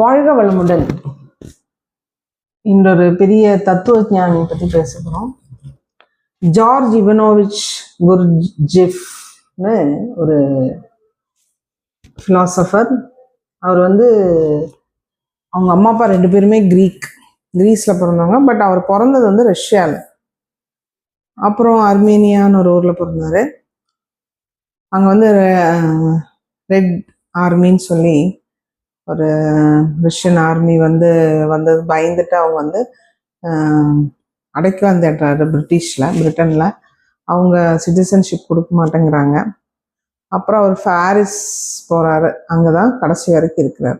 வாழ்க வளமுடன். இன்றொரு பெரிய தத்துவ ஞானி பற்றி பேச போகிறோம் ஜார்ஜ் இவனோவிச் குர்ஜிஃப்னு ஒரு ஃபிலாசபர் அவர் வந்து அவங்க அம்மா அப்பா ரெண்டு பேருமே கிரீக் கிரீஸில் பிறந்தவங்க. பட் அவர் பிறந்தது வந்து ரஷ்யாவில் அப்புறம் அர்மேனியான்னு ஒரு ஊரில் பிறந்தாரு. அங்கே வந்து ரெட் ஆர்மின்னு சொல்லி ஒரு ரஷ்யன் ஆர்மி வந்து வந்தது பயந்துட்டு அவங்க வந்து அடைக்க வந்துடுறாரு பிரிட்டிஷில் பிரிட்டனில். அவங்க சிட்டிசன்ஷிப் கொடுக்க மாட்டேங்கிறாங்க. அப்புறம் அவர் ஃபாரிஸ் போகிறாரு அங்கே தான் கடைசி வரைக்கும் இருக்கிறார்.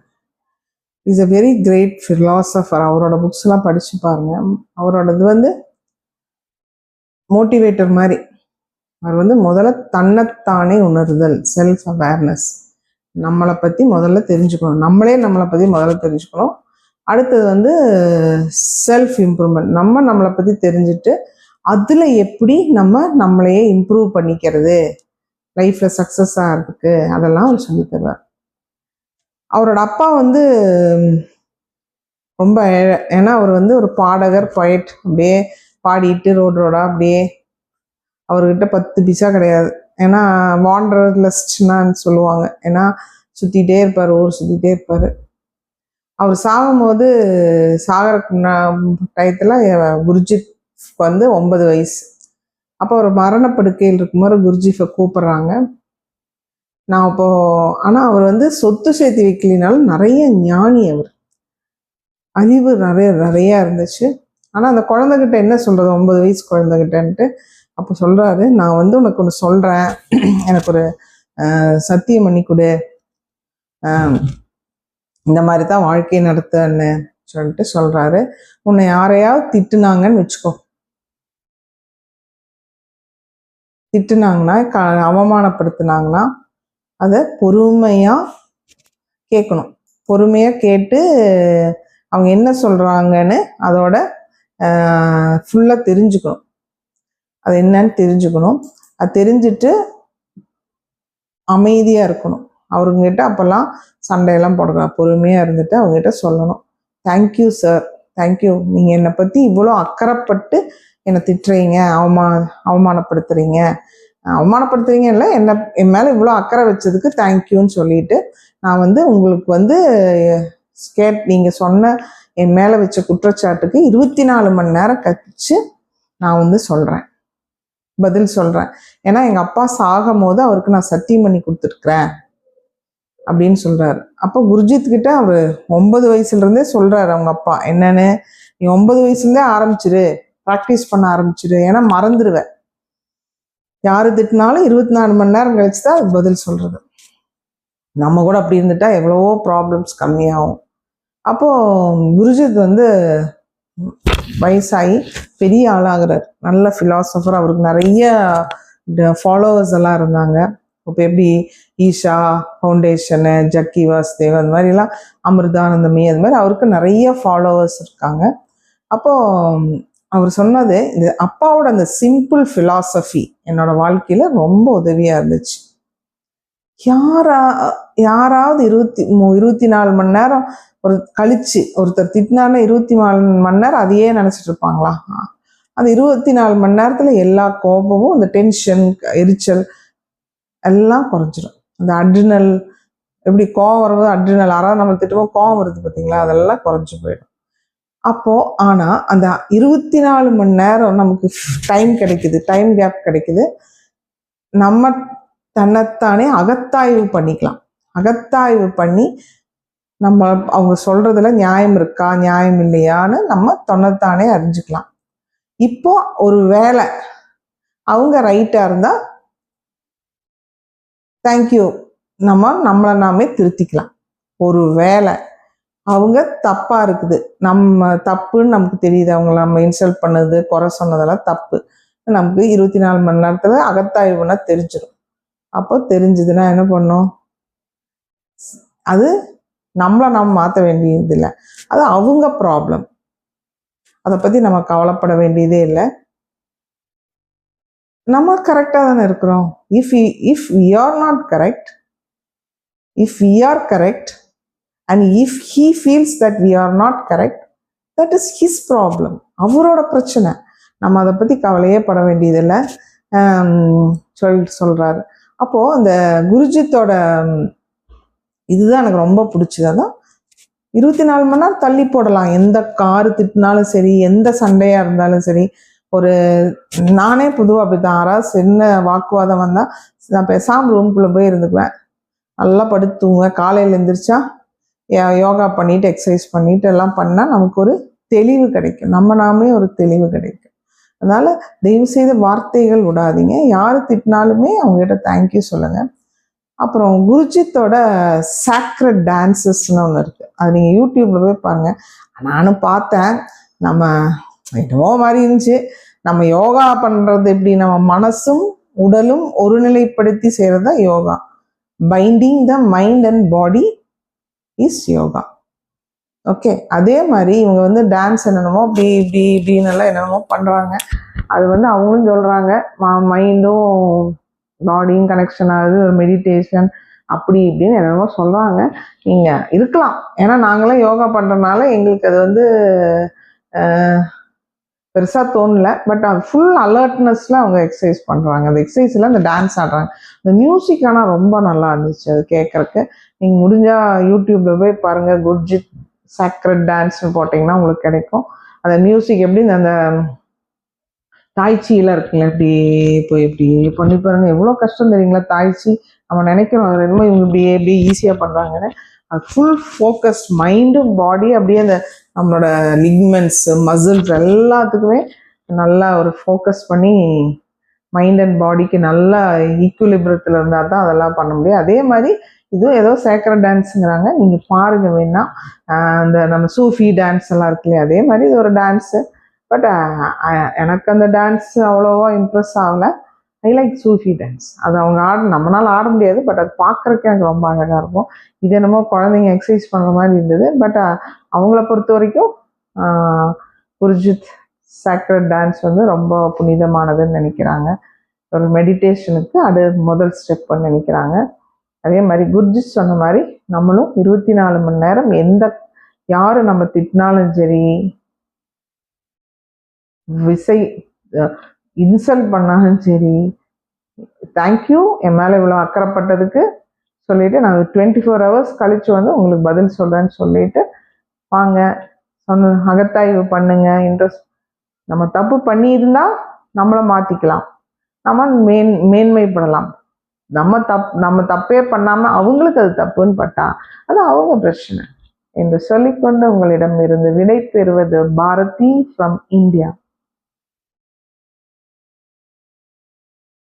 Is a very great philosopher அவரோட புக்ஸ்லாம் படித்து பாருங்க. அவரோடது வந்து மோட்டிவேட்டர் மாதிரி. அவர் வந்து முதல்ல தன்னைத்தானே உணர்தல் செல்ஃப் அவேர்னஸ் நம்மளை பற்றி முதல்ல தெரிஞ்சுக்கணும். நம்மளே நம்மளை பற்றி முதல்ல தெரிஞ்சுக்கணும். அடுத்தது வந்து செல்ஃப் இம்ப்ரூவ்மெண்ட் நம்ம நம்மளை பற்றி தெரிஞ்சுட்டு அதில் எப்படி நம்ம நம்மளையே இம்ப்ரூவ் பண்ணிக்கிறது? லைஃப்பில் சக்ஸஸ் ஆகிறதுக்கு அதெல்லாம் அவர் சொல்லித் தருவார். அவரோட அப்பா வந்து ரொம்ப ஏன்னா அவர் வந்து ஒரு பாடகர் பொயட் அப்படியே பாடிட்டு ரோடு ரோடாக அப்படியே அவர்கிட்ட பத்து பிசா கிடையாது. ஏன்னா வாண்டர்லெஸ்ட்னான்னு சொல்லுவாங்க. ஏன்னா சுற்றிட்டே இருப்பார் ஊர் சுற்றிட்டே இருப்பார். அவர் சாகும்போது சாகரக்கு டயத்தில் குருஜிஃப்க்கு வந்து ஒன்பது வயசு. அப்போ ஒரு மரணப்படுக்கையில் இருக்கும்போது குருஜிஃபை கூப்பிட்றாங்க. நான் இப்போ ஆனால் அவர் வந்து சொத்து சேர்த்து வைக்கலினாலும் நிறைய ஞானி அவர். அறிவு நிறைய நிறையா இருந்துச்சு. ஆனால் அந்த குழந்தைகிட்ட என்ன சொல்கிறது ஒன்பது வயசு குழந்தைகிட்டன்ட்டு அப்போ சொல்கிறாரு நான் வந்து உனக்கு ஒன்று சொல்கிறேன் எனக்கு ஒரு சத்தியம் பண்ணி கொடு. இந்த மாதிரி தான் வாழ்க்கையை நடத்துன்னு சொல்லிட்டு சொல்கிறாரு உன்னை யாரையாவது திட்டுனாங்கன்னு வச்சுக்கோ. திட்டுனாங்கன்னா க அவமானப்படுத்துனாங்கன்னா அதை பொறுமையாக கேட்கணும். பொறுமையாக கேட்டு அவங்க என்ன சொல்கிறாங்கன்னு அதோட ஃபுல்லாக தெரிஞ்சுக்கணும். அது என்னன்னு தெரிஞ்சுக்கணும். அது தெரிஞ்சுட்டு அமைதியாக இருக்கணும். அவருங்கிட்ட அப்போல்லாம் சண்டையெல்லாம் போடக்கூடாது. பொறுமையாக இருந்துட்டு அவங்ககிட்ட சொல்லணும். தேங்க்யூ சார் தேங்க்யூ நீங்கள் என்னை பற்றி இவ்வளோ அக்கறைப்பட்டு என்னை திட்டுறீங்க அவமா அவமானப்படுத்துறீங்க. அவமானப்படுத்துறீங்க இல்லை என்னை என் மேலே இவ்வளோ அக்கறை வச்சதுக்கு தேங்க்யூன்னு சொல்லிட்டு நான் வந்து உங்களுக்கு வந்து ஸ்கேட் நீங்கள் சொன்ன என் மேலே வச்ச குற்றச்சாட்டுக்கு இருபத்தி நாலு மணி நேரம் கழிச்சு நான் வந்து சொல்கிறேன் பதில் சொல்கிறேன் ஏன்னா எங்கள் அப்பா சாகும் போது அவருக்கு நான் சத்தியம் பண்ணி கொடுத்துருக்குறேன் அப்படின்னு சொல்கிறாரு அப்போ குருஜித் கிட்ட அவர் ஒன்பது வயசுலேருந்தே சொல்கிறாரு அவங்க அப்பா என்னன்னு? நீ ஒன்பது வயசுலேருந்தே ஆரம்பிச்சிரு ப்ராக்டிஸ் பண்ண ஆரம்பிச்சிரு. ஏன்னா மறந்துடுவேன் யார் திட்டினாலும் இருபத்தி நாலு மணி நேரம் கழிச்சு தான் அதுக்கு பதில் சொல்கிறது நம்ம கூட அப்படி இருந்துட்டா எவ்வளவோ ப்ராப்ளம்ஸ் கம்மியாகும். அப்போது குருஜித் வந்து வயசாகி பெரிய ஆளாகிறார். நல்ல ஃபிலாசபர் அவருக்கு நிறைய ஃபாலோவர்ஸ் எல்லாம் இருந்தாங்க. இப்போ எப்படி? ஈஷா ஃபவுண்டேஷனு ஜக்கி வாசுதேவ் அந்த மாதிரிலாம் அமிர்தானந்தமி அது மாதிரி அவருக்கு நிறைய ஃபாலோவர்ஸ் இருக்காங்க. அப்போது அவர் சொன்னது இந்த அப்பாவோட அந்த சிம்பிள் ஃபிலாசபி என்னோட வாழ்க்கையில் ரொம்ப உதவியாக இருந்துச்சு. யாரா யாராவது இருபத்தி இருபத்தி நாலு மணி நேரம் ஒரு கழிச்சு ஒருத்தர் திட்டினாருன்னா இருபத்தி நாலு மணி நேரம் அதையே நினச்சிட்டு இருப்பாங்களா? அந்த இருபத்தி நாலு மணி நேரத்தில் எல்லா கோபமும் அந்த டென்ஷன் எரிச்சல் எல்லாம் குறைஞ்சிரும். அந்த அட்ரினல் எப்படி கோவம் வரும்போது அட்ரினல் அறா நம்ம திட்டுவோம் கோவம் வருது பார்த்தீங்களா? அதெல்லாம் குறைஞ்சு போயிடும். அப்போது ஆனால் அந்த இருபத்தி நாலு மணி நேரம் நமக்கு டைம் கிடைக்குது டைம் கேப் கிடைக்குது. நம்ம தன்னைத்தானே அகத்தாய்வு பண்ணிக்கலாம். அகத்தாய்வு பண்ணி நம்ம அவங்க சொல்றதுல நியாயம் இருக்கா நியாயம் இல்லையான்னு நம்ம தன்னைத்தானே அறிஞ்சுக்கலாம். இப்போ ஒரு வேலை. அவங்க ரைட்டாக இருந்தால் தேங்க்யூ நம்ம நம்மளை நாமே திருத்திக்கலாம். ஒரு வேலை. அவங்க தப்பாக இருக்குது. நம்ம தப்புன்னு நமக்கு தெரியுது. அவங்கள நம்ம இன்சல்ட் பண்ணது குறை சொன்னதெல்லாம் தப்பு. நமக்கு இருபத்தி நாலு மணி நேரத்தில் அகத்தாய்வுனா தெரிஞ்சிடும் அப்போ தெரிஞ்சதுன்னா என்ன பண்ணும்? அது நம்மளை நாம் மாற்ற வேண்டியது இல்லை அது அவங்க ப்ராப்ளம் அதை பற்றி நம்ம கவலைப்பட வேண்டியதே இல்லை. நம்ம கரெக்டாக தானே இருக்கிறோம். If if we are not correct if we are correct and if he feels that we are not correct that is his problem அவரோட பிரச்சனை. நம்ம அதை பற்றி கவலையே பட வேண்டியதில்லை. சொல் சொல்கிறாரு அப்போது அந்த குருஜித்தோட இதுதான் எனக்கு ரொம்ப பிடிச்சது. அதான் இருபத்தி நாலு மணி நேரம் தள்ளி போடலாம். எந்த காரு திட்டினாலும் சரி எந்த சண்டையாக இருந்தாலும் சரி. ஒரு நானே பொதுவாக அப்படி தான் யாராவது சின்ன வாக்குவாதம் வந்தால் நான் பேசாமல் ரூம்குள்ளே போய் இருந்துக்குவேன். நல்லா படுத்து தூங்குவேன். காலையில் எழுந்திரிச்சா யா- யோகா பண்ணிட்டு எக்ஸசைஸ் பண்ணிட்டு எல்லாம் பண்ணால் நமக்கு ஒரு தெளிவு கிடைக்கும். நம்ம நாமே ஒரு தெளிவு கிடைக்கும். அதனால் தயவு செய்த வார்த்தைகள் விடாதீங்க. யார் திட்டினாலுமே அவங்ககிட்ட தேங்க்யூ சொல்லுங்கள் அப்புறம் குருஜித்தோட சாக்ரட் டான்சஸ்னு ஒன்று இருக்குது அது நீங்கள் யூடியூப்பில் போய் பாருங்கள் நானும் பார்த்தேன். நம்ம என்னவோ மாதிரி இருந்துச்சு. நம்ம யோகா பண்ணுறது எப்படி? நம்ம மனசும் உடலும் ஒருநிலைப்படுத்தி செய்கிறது தான் yoga. Binding the mind and body is yoga okay அதே மாதிரி இவங்க வந்து டான்ஸ் என்னென்னமோ இப்படி இப்படி இப்படின்னு எல்லாம் என்னென்னமோ பண்ணுறாங்க அது வந்து அவங்களும் சொல்கிறாங்க மைண்டும் பாடியும் கனெக்ஷன் ஆகுது ஒரு மெடிடேஷன் அப்படி இப்படின்னு என்னென்னமோ சொல்கிறாங்க நீங்கள் இருக்கலாம். ஏன்னா நாங்களாம் யோகா பண்ணுறதுனால எங்களுக்கு அது வந்து பெருசாக தோணல. பட் அது ஃபுல் அலர்ட்னஸில் அவங்க எக்ஸசைஸ் பண்ணுறாங்க அந்த எக்ஸசைஸில் அந்த டான்ஸ் ஆடுறாங்க. அந்த மியூசிக் ஆனால் ரொம்ப நல்லா இருந்துச்சு அது கேட்குறக்கு நீங்கள் முடிஞ்சால் யூடியூப்பில் போய் பாருங்கள் குர்ஜித் சாக்ரட் டான்ஸ்னு போட்டிங்கன்னா உங்களுக்கு கிடைக்கும். அந்த மியூசிக் எப்படி இந்த- அந்த தாய்ச்சியில் இருக்குல்ல இப்படி போய் இப்படி பண்ணி பாருங்க எவ்வளோ கஷ்டம் தெரியுங்களா? தாய்ச்சி நம்ம நினைக்கிறோம் அது என்னமோ இவங்க இப்படியே இப்படி ஈஸியாக பண்ணுறாங்கன்னு அது ஃபுல் ஃபோக்கஸ் மைண்டும் பாடி அப்படியே அந்த நம்மளோட லிக்மெண்ட்ஸ் மசில்ஸ் எல்லாத்துக்குமே நல்லா ஒரு ஃபோக்கஸ் பண்ணி மைண்ட் அண்ட் பாடிக்கு நல்லா ஈக்குலிபிரத்தில் இருந்தால் தான் அதெல்லாம் பண்ண முடியும். அதே மாதிரி இதுவும் ஏதோ சேக்கர டான்ஸுங்கிறாங்க நீங்கள் பாருங்க வேணா. அந்த நம்ம சூஃபி டான்ஸ் எல்லாம் இருக்கு இல்லையா? அதே மாதிரி இது ஒரு டான்ஸு பட் எனக்கு அந்த டான்ஸ் அவ்வளோவா இம்ப்ரெஸ் ஆகல. ஐ லைக் சூஃபி டான்ஸ் அது அவங்க ஆட நம்மளால் ஆட முடியாது. பட் அது பார்க்குறக்கு எனக்கு ரொம்ப அழகாக இருக்கும். இது என்னமோ குழந்தைங்க எக்ஸசைஸ் பண்ணுற மாதிரி இருந்தது. பட் அவங்கள பொறுத்த வரைக்கும் குர்ஜித் சாக்ரட் டான்ஸ் வந்து ரொம்ப புனிதமானதுன்னு நினைக்கிறாங்க. ஒரு மெடிடேஷனுக்கு அது முதல் ஸ்டெப்னு நினைக்கிறாங்க. அதே மாதிரி குருஜி சொன்ன மாதிரி நம்மளும் இருபத்தி நாலு மணி நேரம் எந்த யாரு நம்ம திட்டினாலும் சரி விசை இன்சல்ட் பண்ணாலும் சரி தேங்க்யூ என் மேலே இவ்வளோ அக்கறைப்பட்டதுக்கு சொல்லிட்டு நான் டுவெண்ட்டி ஃபோர் ஹவர்ஸ் கழித்து வந்து உங்களுக்கு பதில் சொல்கிறேன்னு சொல்லிட்டு வாங்க. சொன்ன அகத்தாய்வு பண்ணுங்க இன்ட்ரெஸ்ட் நம்ம தப்பு பண்ணியிருந்தால் நம்மளை மாற்றிக்கலாம் நம்ம மேன் மேன்மைப்படலாம். நம்ம தப் நம்ம தப்பே பண்ணாமல் அவங்களுக்கு அது தப்புன்னு பட்டா அது அவங்க பிரச்சனை. என்று சொல்லிக்கொண்டு உங்களிடம் இருந்து விடை பெறுவது பாரதி ஃப்ரம் இந்தியா